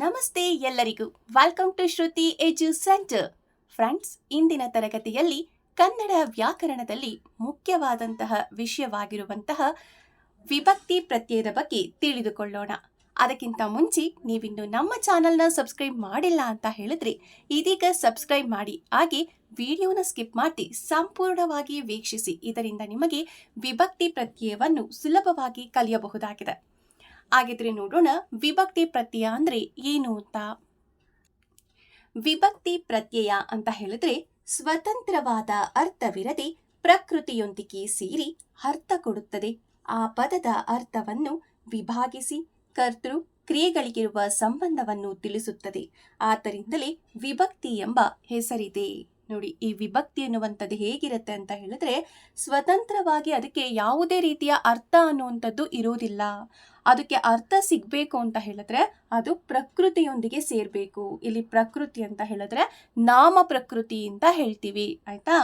ನಮಸ್ತೆ ಎಲ್ಲರಿಗೂ. Welcome to Shruti edu centre friends ಇಂದಿನ ತರಗತಿಯಲ್ಲಿ ಕನ್ನಡ ವ್ಯಾಕರಣದಲ್ಲಿ ಮುಖ್ಯವಾದಂತಹ ವಿಷಯವಾಗಿರುವಂತಹ ವಿಭಕ್ತಿ ಪ್ರತ್ಯಯದ ಬಗ್ಗೆ ತಿಳಿದುಕೊಳ್ಳೋಣ. ಅದಕ್ಕಿಂತ ಮುಂಚೆ ನೀವಿನ್ನು ನಮ್ಮ ಚಾನಲ್ನ ಸಬ್ಸ್ಕ್ರೈಬ್ ಮಾಡಿಲ್ಲ ಅಂತ ಹೇಳಿದ್ರೆ ಇದೀಗ ಸಬ್ಸ್ಕ್ರೈಬ್ ಮಾಡಿ. ಹಾಗೆ ವಿಡಿಯೋನ ಸ್ಕಿಪ್ ಮಾಡಿ ಸಂಪೂರ್ಣವಾಗಿ ವೀಕ್ಷಿಸಿ. ಇದರಿಂದ ನಿಮಗೆ ವಿಭಕ್ತಿ ಪ್ರತ್ಯಯವನ್ನು ಸುಲಭವಾಗಿ ಕಲಿಯಬಹುದಾಗಿದೆ. ಹಾಗಿದ್ರೆ ನೋಡೋಣ. ವಿಭಕ್ತಿ ಪ್ರತ್ಯಯ ಅಂದ್ರೆ ಏನು ಅಂತ? ವಿಭಕ್ತಿ ಪ್ರತ್ಯಯ ಅಂತ ಹೇಳಿದ್ರೆ ಸ್ವತಂತ್ರವಾದ ಅರ್ಥವಿರದೆ ಪ್ರಕೃತಿಯೊಂದಿಗೆ ಸೇರಿ ಅರ್ಥ ಕೊಡುತ್ತದೆ. ಆ ಪದದ ಅರ್ಥವನ್ನು ವಿಭಾಗಿಸಿ ಕರ್ತೃ ಕ್ರಿಯೆಗಳಿಗಿರುವ ಸಂಬಂಧವನ್ನು ತಿಳಿಸುತ್ತದೆ. ಆದ್ದರಿಂದಲೇ ವಿಭಕ್ತಿ ಎಂಬ ಹೆಸರಿದೆ. ನೋಡಿ, ಈ ವಿಭಕ್ತಿ ಎನ್ನುವಂಥದ್ದು ಹೇಗಿರುತ್ತೆ ಅಂತ ಹೇಳಿದ್ರೆ, ಸ್ವತಂತ್ರವಾಗಿ ಅದಕ್ಕೆ ಯಾವುದೇ ರೀತಿಯ ಅರ್ಥ ಅನ್ನುವಂಥದ್ದು ಇರೋದಿಲ್ಲ. ಅದಕ್ಕೆ ಅರ್ಥ ಸಿಗಬೇಕು ಅಂತ ಹೇಳಿದ್ರೆ, ಅದು ಪ್ರಕೃತಿಯೊಂದಿಗೆ ಸೇರಬೇಕು. ಇಲ್ಲಿ ಪ್ರಕೃತಿ ಅಂತ ಹೇಳಿದ್ರೆ, ನಾಮ ಪ್ರಕೃತಿ ಅಂತ ಹೇಳ್ತೀವಿ, ಆಯ್ತಾ?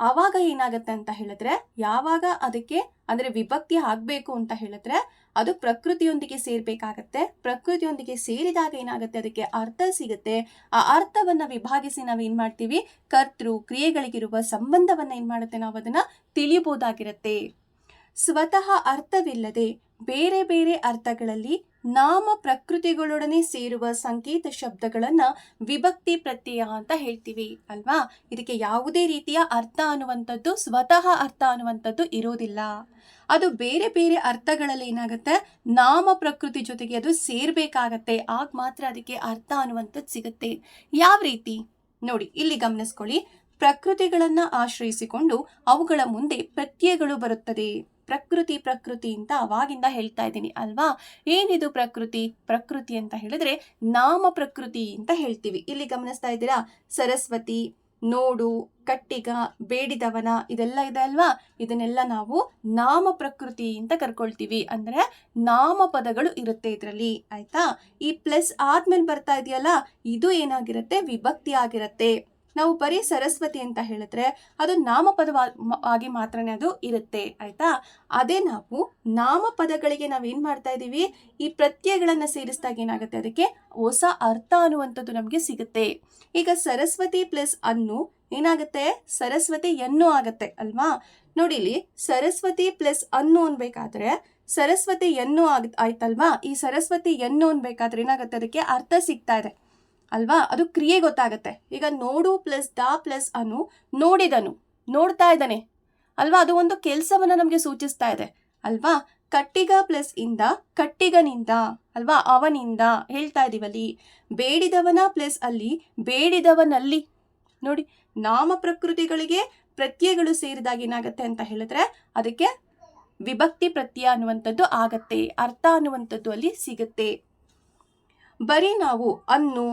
ಆವಾಗ ಏನಾಗುತ್ತೆ ಅಂತ ಹೇಳಿದ್ರೆ, ಯಾವಾಗ ಅದಕ್ಕೆ ಅಂದ್ರೆ ವಿಭಕ್ತಿ ಆಗಬೇಕು ಅಂತ ಹೇಳಿದ್ರೆ, ಅದು ಪ್ರಕೃತಿಯೊಂದಿಗೆ ಸೇರ್ಬೇಕಾಗತ್ತೆ. ಪ್ರಕೃತಿಯೊಂದಿಗೆ ಸೇರಿದಾಗ ಏನಾಗುತ್ತೆ, ಅದಕ್ಕೆ ಅರ್ಥ ಸಿಗುತ್ತೆ. ಆ ಅರ್ಥವನ್ನ ವಿಭಾಗಿಸಿ ನಾವು ಏನ್ ಮಾಡ್ತೀವಿ? ಕರ್ತೃ ಕ್ರಿಯೆಗಳಿಗಿರುವ ಸಂಬಂಧವನ್ನ ಏನ್ ಮಾಡುತ್ತೆ ನಾವು ಅದನ್ನ ತಿಳಿಯಬಹುದಾಗಿರುತ್ತೆ. ಸ್ವತಃ ಅರ್ಥವಿಲ್ಲದೆ ಬೇರೆ ಬೇರೆ ಅರ್ಥಗಳಲ್ಲಿ ನಾಮ ಪ್ರಕೃತಿಗಳೊಡನೆ ಸೇರುವ ಸಂಕೇತ ಶಬ್ದಗಳನ್ನು ವಿಭಕ್ತಿ ಪ್ರತ್ಯಯ ಅಂತ ಹೇಳ್ತೀವಿ ಅಲ್ವಾ? ಇದಕ್ಕೆ ಯಾವುದೇ ರೀತಿಯ ಅರ್ಥ ಅನ್ನುವಂಥದ್ದು, ಸ್ವತಃ ಅರ್ಥ ಅನ್ನುವಂಥದ್ದು ಇರೋದಿಲ್ಲ. ಅದು ಬೇರೆ ಬೇರೆ ಅರ್ಥಗಳಲ್ಲಿ ಏನಾಗುತ್ತೆ? ನಾಮ ಪ್ರಕೃತಿ ಜೊತೆಗೆ ಅದು ಸೇರ್ಬೇಕಾಗತ್ತೆ. ಆಗ ಮಾತ್ರ ಅದಕ್ಕೆ ಅರ್ಥ ಅನ್ನುವಂಥದ್ದು ಸಿಗುತ್ತೆ. ಯಾವ ರೀತಿ? ನೋಡಿ, ಇಲ್ಲಿ ಗಮನಿಸ್ಕೊಳ್ಳಿ. ಪ್ರಕೃತಿಗಳನ್ನ ಆಶ್ರಯಿಸಿಕೊಂಡು ಅವುಗಳ ಮುಂದೆ ಪ್ರತ್ಯಯಗಳು ಬರುತ್ತದೆ. ಪ್ರಕೃತಿ ಪ್ರಕೃತಿ ಅಂತ ಅವಾಗಿಂದ ಹೇಳ್ತಾ ಇದ್ದೀನಿ ಅಲ್ವಾ? ಏನಿದು ಪ್ರಕೃತಿ? ಪ್ರಕೃತಿ ಅಂತ ಹೇಳಿದ್ರೆ ನಾಮ ಪ್ರಕೃತಿ ಅಂತ ಹೇಳ್ತೀವಿ. ಇಲ್ಲಿ ಗಮನಿಸ್ತಾ ಇದ್ದೀರಾ? ಸರಸ್ವತಿ, ನೋಡು, ಕಟ್ಟಿಗ, ಬೇಡಿದವನ, ಇದೆಲ್ಲ ಇದೆ ಅಲ್ವಾ? ಇದನ್ನೆಲ್ಲ ನಾವು ನಾಮ ಪ್ರಕೃತಿ ಅಂತ ಕರ್ಕೊಳ್ತೀವಿ. ಅಂದ್ರೆ ನಾಮ ಪದಗಳು ಇರುತ್ತೆ ಇದರಲ್ಲಿ. ಆಯಿತಾ? ಈ ಪ್ಲಸ್ ಆದ್ಮೇಲೆ ಬರ್ತಾ ಇದೆಯಲ್ಲ, ಇದು ಏನಾಗಿರುತ್ತೆ? ವಿಭಕ್ತಿ ಆಗಿರುತ್ತೆ. ನಾವು ಬರೀ ಸರಸ್ವತಿ ಅಂತ ಹೇಳಿದ್ರೆ ಅದು ನಾಮಪದವಾಗಿ ಮಾತ್ರನೇ ಅದು ಇರುತ್ತೆ, ಆಯ್ತಾ? ಅದೇ ನಾವು ನಾಮಪದಗಳಿಗೆ ನಾವು ಏನು ಮಾಡ್ತಾ ಇದ್ದೀವಿ ಈ ಪ್ರತ್ಯಯಗಳನ್ನು ಸೇರಿಸಿದಾಗ ಏನಾಗುತ್ತೆ? ಅದಕ್ಕೆ ಹೊಸ ಅರ್ಥ ಅನ್ನುವಂಥದ್ದು ನಮಗೆ ಸಿಗುತ್ತೆ. ಈಗ ಸರಸ್ವತಿ ಪ್ಲಸ್ ಅನ್ನು ಏನಾಗುತ್ತೆ? ಸರಸ್ವತಿ ಎನ್ನು ಆಗುತ್ತೆ, ಅಲ್ವಾ? ನೋಡಿ ಇಲ್ಲಿ ಸರಸ್ವತಿ ಪ್ಲಸ್ ಅನ್ನು ಅನ್ಬೇಕಾದ್ರೆ ಸರಸ್ವತಿ ಎನ್ನು ಆಗ್ ಆಯ್ತಲ್ವಾ? ಈ ಸರಸ್ವತಿ ಎನ್ನು ಅನ್ಬೇಕಾದ್ರೆ ಏನಾಗುತ್ತೆ? ಅದಕ್ಕೆ ಅರ್ಥ ಸಿಗ್ತಾ ಇದೆ. ಅಲ್ವಾ? ಅದು ಕ್ರಿಯೆ ಗೊತ್ತಾಗುತ್ತೆ. ಈಗ ನೋಡು ಪ್ಲಸ್ ದ ಪ್ಲಸ್ ಅನು ನೋಡಿದನು, ನೋಡ್ತಾ ಇದ್ದಾನೆ. ಅಲ್ವಾ? ಅದು ಒಂದು ಕೆಲಸವನ್ನು ನಮಗೆ ಸೂಚಿಸ್ತಾ ಇದೆ. ಅಲ್ವಾ? ಕಟ್ಟಿಗ ಪ್ಲಸ್ ಇಂದ ಕಟ್ಟಿಗನಿಂದ, ಅಲ್ವಾ? ಅವನಿಂದ ಹೇಳ್ತಾ ಇದ್ದೀವಲ್ಲಿ ಬೇಡಿದವನ ಪ್ಲಸ್ ಅಲ್ಲಿ, ಬೇಡಿದವನಲ್ಲಿ. ನೋಡಿ, ನಾಮ ಪ್ರಕೃತಿಗಳಿಗೆ ಪ್ರತ್ಯಯಗಳು ಸೇರಿದಾಗ ಏನಾಗುತ್ತೆ ಅಂತ ಹೇಳಿದ್ರೆ ಅದಕ್ಕೆ ವಿಭಕ್ತಿ ಪ್ರತ್ಯಯ ಅನ್ನುವಂಥದ್ದು ಆಗತ್ತೆ. ಅರ್ಥ ಅನ್ನುವಂಥದ್ದು ಅಲ್ಲಿ ಸಿಗುತ್ತೆ. ಬರೀ ನಾವು ಅನ್ನು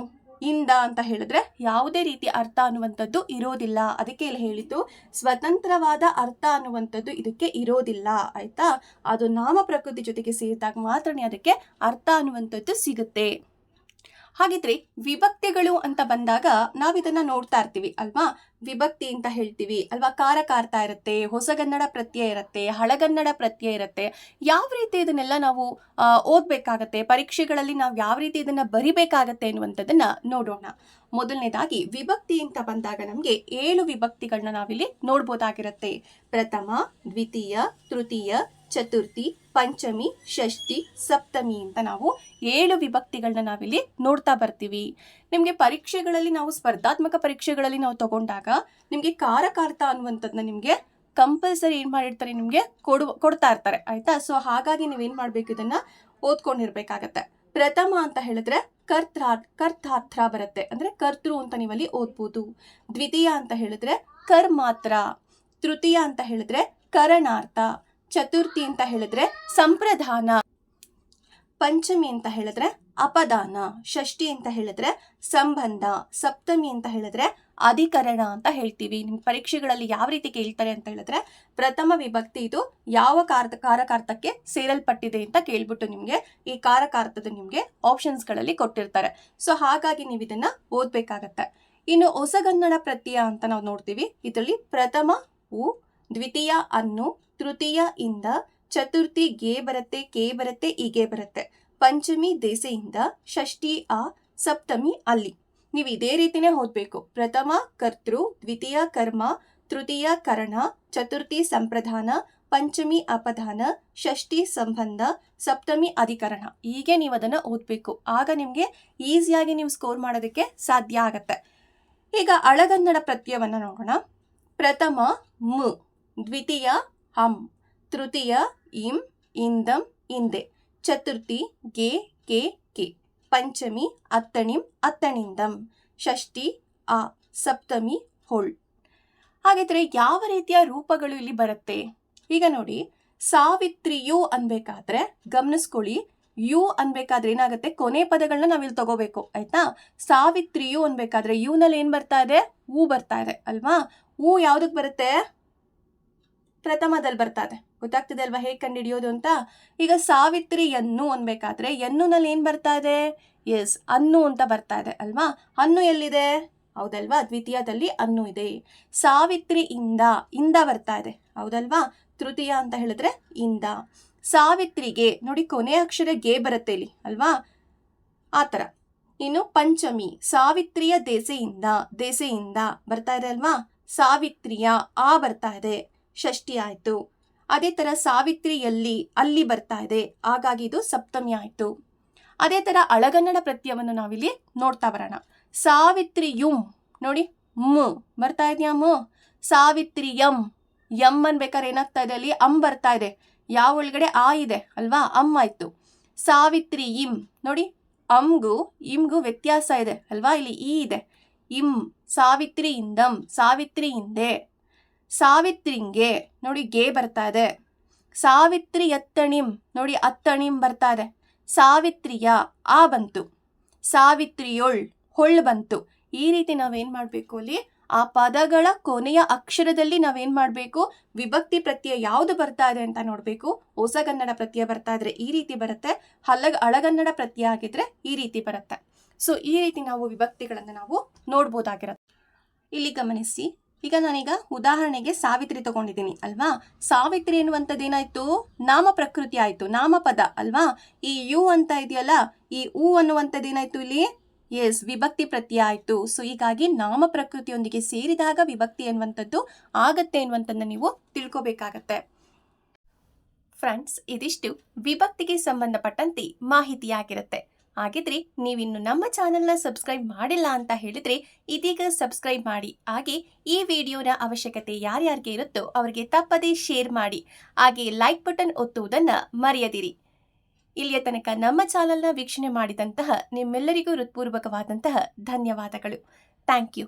ಇಂದ ಅಂತ ಹೇಳಿದ್ರೆ ಯಾವುದೇ ರೀತಿ ಅರ್ಥ ಅನ್ನುವಂಥದ್ದು ಇರೋದಿಲ್ಲ. ಅದಕ್ಕೆ ಇಲ್ಲಿ ಹೇಳಿತು ಸ್ವತಂತ್ರವಾದ ಅರ್ಥ ಅನ್ನುವಂಥದ್ದು ಇದಕ್ಕೆ ಇರೋದಿಲ್ಲ. ಆಯ್ತಾ? ಅದು ನಾಮ ಪ್ರಕೃತಿ ಜೊತೆಗೆ ಸೇರಿದಾಗ ಮಾತ್ರನೇ ಅದಕ್ಕೆ ಅರ್ಥ ಅನ್ನುವಂಥದ್ದು ಸಿಗುತ್ತೆ. ಹಾಗಿದ್ರೆ ವಿಭಕ್ತಿಗಳು ಅಂತ ಬಂದಾಗ ನಾವು ಇದನ್ನ ನೋಡ್ತಾ ಇರ್ತೀವಿ, ಅಲ್ವಾ? ವಿಭಕ್ತಿ ಅಂತ ಹೇಳ್ತೀವಿ, ಅಲ್ವಾ? ಕಾರಕಾರ್ತಾ ಇರುತ್ತೆ ಹೊಸಗನ್ನಡ ಪ್ರತ್ಯಯ ಇರುತ್ತೆ ಹಳಗನ್ನಡ ಪ್ರತ್ಯಯ ಇರುತ್ತೆ. ಯಾವ ರೀತಿ ಇದನ್ನೆಲ್ಲ ನಾವು ಓದ್ಬೇಕಾಗತ್ತೆ, ಪರೀಕ್ಷೆಗಳಲ್ಲಿ ನಾವು ಯಾವ ರೀತಿ ಇದನ್ನ ಬರಿಬೇಕಾಗತ್ತೆ ಅನ್ನುವಂಥದ್ದನ್ನ ನೋಡೋಣ. ಮೊದಲನೇದಾಗಿ, ವಿಭಕ್ತಿ ಅಂತ ಬಂದಾಗ ನಮಗೆ ಏಳು ವಿಭಕ್ತಿಗಳನ್ನ ನಾವಿಲ್ಲಿ ನೋಡ್ಬೋದಾಗಿರುತ್ತೆ. ಪ್ರಥಮ, ದ್ವಿತೀಯ, ತೃತೀಯ ಚತುರ್ಥಿ, ಪಂಚಮಿ, ಷಷ್ಠಿ, ಸಪ್ತಮಿ ಅಂತ ನಾವು ಏಳು ವಿಭಕ್ತಿಗಳನ್ನ ನಾವಿಲ್ಲಿ ನೋಡ್ತಾ ಬರ್ತೀವಿ. ನಿಮಗೆ ಪರೀಕ್ಷೆಗಳಲ್ಲಿ ನಾವು ಸ್ಪರ್ಧಾತ್ಮಕ ಪರೀಕ್ಷೆಗಳಲ್ಲಿ ನಾವು ತಗೊಂಡಾಗ ನಿಮಗೆ ಕಾರಕಾರ್ಥ ಅನ್ನುವಂಥದ್ದನ್ನ ನಿಮಗೆ ಕಂಪಲ್ಸರಿ ಏನು ಮಾಡಿರ್ತಾರೆ ನಿಮಗೆ ಕೊಡು, ಕೊಡ್ತಾ ಇರ್ತಾರೆ. ಆಯ್ತಾ? ಸೊ ಹಾಗಾಗಿ ನೀವೇನು ಮಾಡಬೇಕು ಇದನ್ನ ಓದ್ಕೊಂಡಿರ್ಬೇಕಾಗತ್ತೆ. ಪ್ರಥಮ ಅಂತ ಹೇಳಿದ್ರೆ ಕರ್ತಾರ್ ಕರ್ತಾರ್ಥ ಬರುತ್ತೆ. ಅಂದ್ರೆ ಕರ್ತೃ ಅಂತ ನೀವಲ್ಲಿ ಓದ್ಬೋದು. ದ್ವಿತೀಯ ಅಂತ ಹೇಳಿದ್ರೆ ಕರ್ಮಾತ್ರ. ತೃತೀಯ ಅಂತ ಹೇಳಿದ್ರೆ ಕರಣಾರ್ಥ. ಚತುರ್ಥಿ ಅಂತ ಹೇಳಿದ್ರೆ ಸಂಪ್ರದಾನ ಪಂಚಮಿ ಅಂತ ಹೇಳಿದ್ರೆ ಅಪದಾನ, ಷಷ್ಠಿ ಅಂತ ಹೇಳಿದ್ರೆ ಸಂಬಂಧ, ಸಪ್ತಮಿ ಅಂತ ಹೇಳಿದ್ರೆ ಅಧಿಕರಣ ಅಂತ ಹೇಳ್ತೀವಿ. ನಿಮ್ಮ ಪರೀಕ್ಷೆಗಳಲ್ಲಿ ಯಾವ ರೀತಿ ಕೇಳ್ತಾರೆ ಅಂತ ಹೇಳಿದ್ರೆ ಪ್ರಥಮ ವಿಭಕ್ತಿ ಇದು ಯಾವ ಕಾರ ಕಾರಕಾರ್ಥಕ್ಕೆ ಸೇರಲ್ಪಟ್ಟಿದೆ ಅಂತ ಕೇಳ್ಬಿಟ್ಟು ನಿಮಗೆ ಈ ಕಾರಕಾರ್ಥದ ನಿಮಗೆ ಆಪ್ಷನ್ಸ್ಗಳಲ್ಲಿ ಕೊಟ್ಟಿರ್ತಾರೆ. ಸೊ ಹಾಗಾಗಿ ನೀವು ಇದನ್ನ ಓದ್ಬೇಕಾಗತ್ತೆ. ಇನ್ನು ಹೊಸಗನ್ನಡ ಪ್ರತ್ಯಯ ಅಂತ ನಾವು ನೋಡ್ತೀವಿ. ಇದರಲ್ಲಿ ಪ್ರಥಮ, ಉ, ದ್ವಿತೀಯ, ಅನ್ನು ತೃತೀಯ ಇಂದ ಚತುರ್ಥಿ ಗೆ ಬರುತ್ತೆ, ಕೆ ಬರುತ್ತೆ ಹೀಗೆ ಬರುತ್ತೆ. ಪಂಚಮಿ ದೇಸೆಯಿಂದ ಷಷ್ಠಿ ಆ ಸಪ್ತಮಿ ಅಲ್ಲಿ. ನೀವು ಇದೇ ರೀತಿನೇ ಓದಬೇಕು. ಪ್ರಥಮ, ಕರ್ತೃ, ದ್ವಿತೀಯ, ಕರ್ಮ, ತೃತೀಯ, ಕರಣ, ಚತುರ್ಥಿ ಸಂಪ್ರದಾನ ಪಂಚಮಿ, ಅಪಧಾನ, ಷಷ್ಠಿ, ಸಂಬಂಧ, ಸಪ್ತಮಿ, ಅಧಿಕರಣ. ಹೀಗೆ ನೀವು ಅದನ್ನು ಓದಬೇಕು. ಆಗ ನಿಮಗೆ ಈಸಿಯಾಗಿ ನೀವು ಸ್ಕೋರ್ ಮಾಡೋದಕ್ಕೆ ಸಾಧ್ಯ ಆಗತ್ತೆ. ಈಗ ಅಳಗನ್ನಡ ಪ್ರತ್ಯವನ್ನು ನೋಡೋಣ. ಪ್ರಥಮ ಮು, ದ್ವಿತೀಯ ಹಂ. ತೃತೀಯ ಇಂ, ಇಂದಂ, ಇಂದೆ. ಚತುರ್ಥಿ ಗೆ, ಕೆ ಕೆ. ಪಂಚಮಿ ಅತ್ತಣಿಂ, ಅತ್ತಣಿಂದಂ. ಷಷ್ಠಿ ಆ ಸಪ್ತಮಿ ಹೋಳ್. ಹಾಗಿದ್ರೆ ಯಾವ ರೀತಿಯ ರೂಪಗಳು ಇಲ್ಲಿ ಬರುತ್ತೆ? ಈಗ ನೋಡಿ, ಸಾವಿತ್ರಿಯು ಅನ್ಬೇಕಾದ್ರೆ, ಗಮನಿಸ್ಕೊಳ್ಳಿ. ಯು ಅನ್ಬೇಕಾದ್ರೆ ಏನಾಗುತ್ತೆ? ಕೊನೆ ಪದಗಳನ್ನ ನಾವಿಲ್ಲಿ ತಗೋಬೇಕು, ಆಯ್ತಾ? ಸಾವಿತ್ರಿಯು ಅನ್ಬೇಕಾದ್ರೆ, ಯುನಲ್ಲಿ ಏನ್ ಬರ್ತಾ ಇದೆ? ಹೂ ಬರ್ತಾ ಇದೆ, ಅಲ್ವಾ? ಹೂ ಯಾವ್ದಕ್ ಬರುತ್ತೆ? ಪ್ರಥಮದಲ್ಲಿ ಬರ್ತಾ ಇದೆ ಗೊತ್ತಾಗ್ತಿದೆ ಅಲ್ವಾ ಹೇಗೆ ಕಂಡುಹಿಡಿಯೋದು ಅಂತ? ಈಗ ಸಾವಿತ್ರಿ ಎನ್ನು ಅನ್ಬೇಕಾದ್ರೆ ಎನ್ನುನಲ್ಲಿ ಏನು ಬರ್ತಾ ಇದೆ? ಎಸ್, ಅನ್ನು ಅಂತ ಬರ್ತಾ ಇದೆ ಅಲ್ವಾ? ಅನ್ನು ಎಲ್ಲಿದೆ? ಹೌದಲ್ವಾ? ದ್ವಿತೀಯದಲ್ಲಿ ಅನ್ನು ಇದೆ. ಸಾವಿತ್ರಿ ಇಂದ ಇಂದ ಬರ್ತಾ ಇದೆ. ಹೌದಲ್ವಾ? ತೃತೀಯ ಅಂತ ಹೇಳಿದ್ರೆ ಇಂದ. ಸಾವಿತ್ರಿಗೆ, ನೋಡಿ ಕೊನೆ ಅಕ್ಷರ ಗೆ ಬರುತ್ತೆ ಇಲ್ಲಿ, ಅಲ್ವಾ? ಆ ಥರ. ಇನ್ನು ಪಂಚಮಿ, ಸಾವಿತ್ರಿಯ ದೇಸೆಯಿಂದ ದೇಸೆಯಿಂದ ಬರ್ತಾ ಇದೆ ಅಲ್ವಾ? ಸಾವಿತ್ರಿಯ ಆ ಬರ್ತಾ ಇದೆ. ಷಷ್ಠಿ ಆಯಿತು. ಅದೇ ಥರ ಸಾವಿತ್ರಿಯಲ್ಲಿ ಅಲ್ಲಿ ಬರ್ತಾ ಇದೆ. ಹಾಗಾಗಿ ಇದು ಸಪ್ತಮಿ ಆಯಿತು. ಅದೇ ಥರ ಅಳಗನ್ನಡ ಪ್ರತ್ಯವನ್ನು ನಾವಿಲ್ಲಿ ನೋಡ್ತಾ ಬರೋಣ. ಸಾವಿತ್ರಿಯುಂ, ನೋಡಿ, ಮು ಬರ್ತಾ ಇದೆಯಾ ಮ್? ಸಾವಿತ್ರಿಯಂ, ಯಂ ಅನ್ಬೇಕಾದ್ರೆ ಏನಾಗ್ತಾ ಇದೆ ಅಲ್ಲಿ? ಅಂ ಬರ್ತಾ ಇದೆ. ಯಾವ ಒಳಗಡೆ? ಆ ಇದೆ, ಅಲ್ವಾ? ಅಮ್ ಆಯಿತು. ಸಾವಿತ್ರಿ ಇಂ ನೋಡಿ, ಅಮ್ಗೂ, ಇಮ್ಗೂ ವ್ಯತ್ಯಾಸ ಇದೆ, ಅಲ್ವಾ? ಇಲ್ಲಿ ಈ ಇದೆ. ಇಂ ಸಾವಿತ್ರಿ ಇಂದಂ ಸಾವಿತ್ರಿ ಹಿಂದೆ ಸಾವಿತ್ರಿಂಗೆ ನೋಡಿ ಗೆ ಬರ್ತಾ ಇದೆ. ಸಾವಿತ್ರಿ ಎತ್ತಣಿಂ ನೋಡಿ ಅತ್ತಣಿಂ ಬರ್ತಾ ಇದೆ. ಸಾವಿತ್ರಿಯ ಆ ಬಂತು. ಸಾವಿತ್ರಿಯೊಳ್ ಹೊಳ್ ಬಂತು. ಈ ರೀತಿ ನಾವೇನು ಮಾಡಬೇಕು ಅಲ್ಲಿ? ಆ ಪದಗಳ ಕೊನೆಯ ಅಕ್ಷರದಲ್ಲಿ ನಾವೇನು ಮಾಡಬೇಕು? ವಿಭಕ್ತಿ ಪ್ರತ್ಯಯ ಯಾವುದು ಬರ್ತಾ ಇದೆ ಅಂತ ನೋಡಬೇಕು. ಹೊಸಗನ್ನಡ ಪ್ರತ್ಯಯ ಬರ್ತಾ ಇದ್ರೆ ಈ ರೀತಿ ಬರುತ್ತೆ. ಹಲಗ ಅಳಗನ್ನಡ ಪ್ರತ್ಯಯ ಆಗಿದ್ರೆ ಈ ರೀತಿ ಬರುತ್ತೆ. ಸೊ ಈ ರೀತಿ ನಾವು ವಿಭಕ್ತಿಗಳನ್ನು ನಾವು ನೋಡ್ಬೋದಾಗಿರುತ್ತೆ. ಇಲ್ಲಿ ಗಮನಿಸಿ. ಈಗ ನಾನೀಗ ಉದಾಹರಣೆಗೆ ಸಾವಿತ್ರಿ ತಗೊಂಡಿದ್ದೀನಿ, ಅಲ್ವಾ? ಸಾವಿತ್ರಿ ಎನ್ನುವಂಥದ್ದು ಏನಾಯ್ತು ನಾಮ ಪ್ರಕೃತಿ ಆಯಿತು ನಾಮಪದ ಅಲ್ವಾ? ಈ ಯು ಅಂತ ಇದೆಯಲ್ಲ, ಈ ಉ ಅನ್ನುವಂಥದ್ದು ಏನಾಯ್ತು ಇಲ್ಲಿ? ಎಸ್ ವಿಭಕ್ತಿ ಪ್ರತ್ಯಯ ಆಯಿತು. ಸೊ ಹೀಗಾಗಿ ನಾಮ ಪ್ರಕೃತಿಯೊಂದಿಗೆ ಸೇರಿದಾಗ ವಿಭಕ್ತಿ ಎನ್ನುವಂಥದ್ದು ಆಗತ್ತೆ ಎನ್ನುವಂಥದ್ದನ್ನ ನೀವು ತಿಳ್ಕೊಬೇಕಾಗತ್ತೆ. ಫ್ರೆಂಡ್ಸ್ ಇದಿಷ್ಟು ವಿಭಕ್ತಿಗೆ ಸಂಬಂಧಪಟ್ಟಂತೆ ಮಾಹಿತಿಯಾಗಿರುತ್ತೆ. ಹಾಗಿದ್ರೆ ನೀವಿನ್ನು ನಮ್ಮ ಚಾನೆಲ್ನ ಸಬ್ಸ್ಕ್ರೈಬ್ ಮಾಡಿಲ್ಲ ಅಂತ ಹೇಳಿದ್ರೆ ಇದೀಗ ಸಬ್ಸ್ಕ್ರೈಬ್ ಮಾಡಿ. ಹಾಗೆ ಈ ವಿಡಿಯೋನ ಅವಶ್ಯಕತೆ ಯಾರ್ಯಾರಿಗೆ ಇರುತ್ತೋ ಅವರಿಗೆ ತಪ್ಪದೇ ಶೇರ್ ಮಾಡಿ. ಹಾಗೆ ಲೈಕ್ ಬಟನ್ ಒತ್ತುವುದನ್ನು ಮರೆಯದಿರಿ. ಇಲ್ಲಿಯ ತನಕ ನಮ್ಮ ಚಾನೆಲ್ನ ವೀಕ್ಷಣೆ ಮಾಡಿದಂತಹ ನಿಮ್ಮೆಲ್ಲರಿಗೂ ಹೃತ್ಪೂರ್ವಕವಾದಂತಹ ಧನ್ಯವಾದಗಳು. Thank you